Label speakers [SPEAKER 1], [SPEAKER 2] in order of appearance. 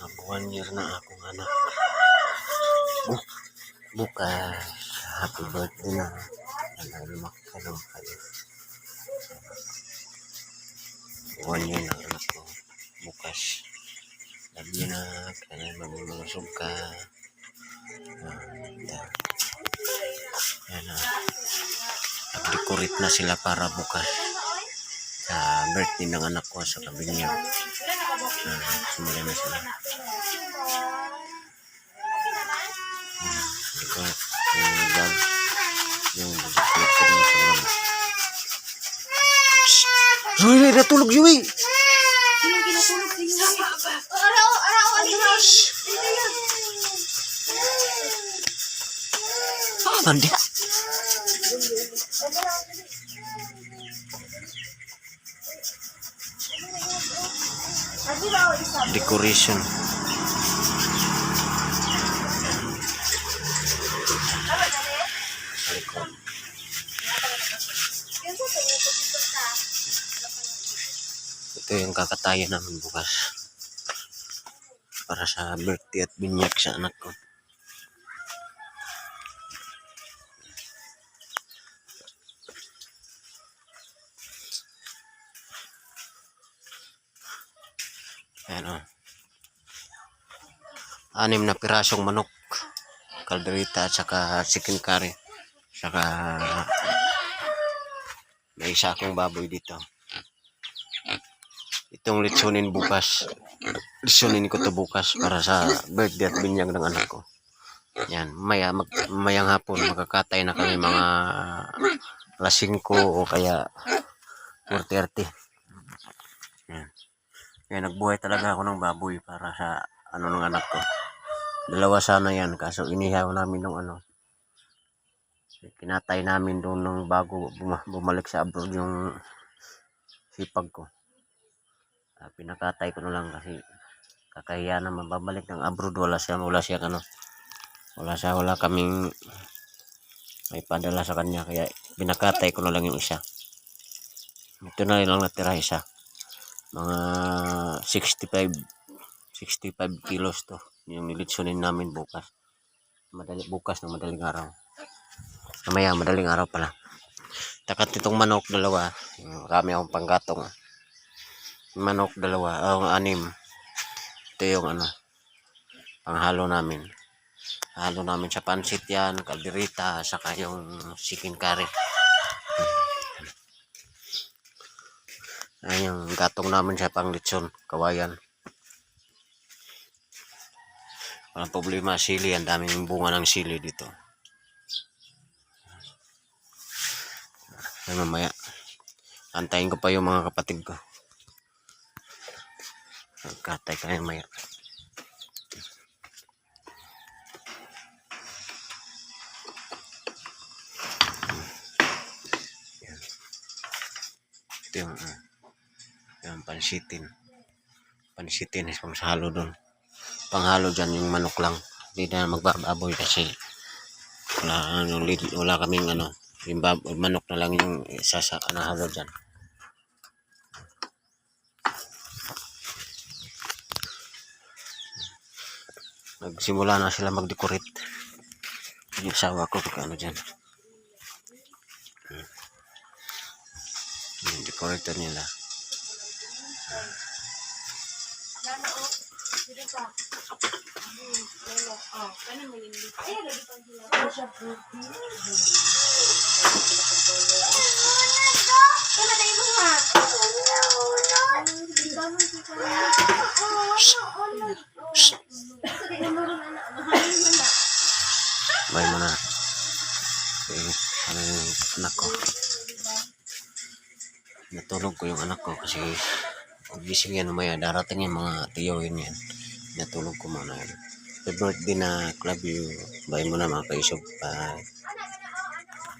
[SPEAKER 1] Mag one year na akong anak. Bu bukas. Happy birthday na. Alam lumaki ka ng kayo. One year na anak ko. Bukas. You na. Kaya mamulusog ka. Ah, yan. Yan na. Nag-decorate na sila para bukas. Sa birthday ng anak ko sa kabing niya. Sumuli na sila. Ko yung dog. Yung decorate ko rin sa. Shh! Zoe, natulog Zoe!
[SPEAKER 2] Sinong kinatulog sa inyo? Araw, araw, araw.
[SPEAKER 1] Ah, mandi. Decoration. Ito yung kakatayan namin bukas. Para sa birthday at binyak sa anak ko. Ayan o. Anim na pirasong manok. Kalderita at saka chicken curry. Saka may isa akong baboy dito. Itong litsunin bukas. Litsunin ko to bukas para sa birthday at binyag ng anak ko. Yan, maya, mag, mayang hapon magkakatay na kami mga alas 5 o kaya 4.30. Kaya nagbuhay talaga ako ng baboy para sa ano ng anak ko. Dalawa sana yan kaso inihaw namin nung ano. Pinatay namin doon nung bago buma- bumalik sa abroad yung sipag ko. Ah, pinakatay ko na lang kasi kakahiya naman babalik ng abroad wala siya wala siya ano wala siya wala kaming may padala sa kanya kaya pinakatay ko na lang yung isa ito na lang natira isa mga 65 65 kilos to. Yung nilitsunin namin bukas. Madali bukas ng madaling araw. Mamaya madaling araw pala. Takat itong manok dalawa. Marami akong panggatong. Manok dalawa. Ang anim. Ito yung ano panghalo namin. Halo namin sa pansit yan kalderita saka yung chicken curry Ayan yung gatong namin sa panglitson, kawayan. Walang problema, sili. Ang daming bunga ng sili dito. Ay, mamaya. Antayin ko pa yung mga kapatid ko. Nagkatay ka na maya. Yan. Ito yung uh, yung pansitin. Pansitin is pang halo doon. Panghalo dyan yung manok lang. Hindi na magbababoy kasi wala, ano, wala kaming ano, yung bab- manok na lang yung isa sa nahalo dyan. Nagsimula na sila mag-decorate. Yung asawa ko kung ano dyan. Yung decorator nila. Bay mo na. Eh, ano yung anak ko. Natulog ko yung anak ko kasi pag gising yan umaya, darating yung mga tiyawin yan. Natulog ko muna. Happy birthday na club you. Bay mo na mga kaisog. Bye.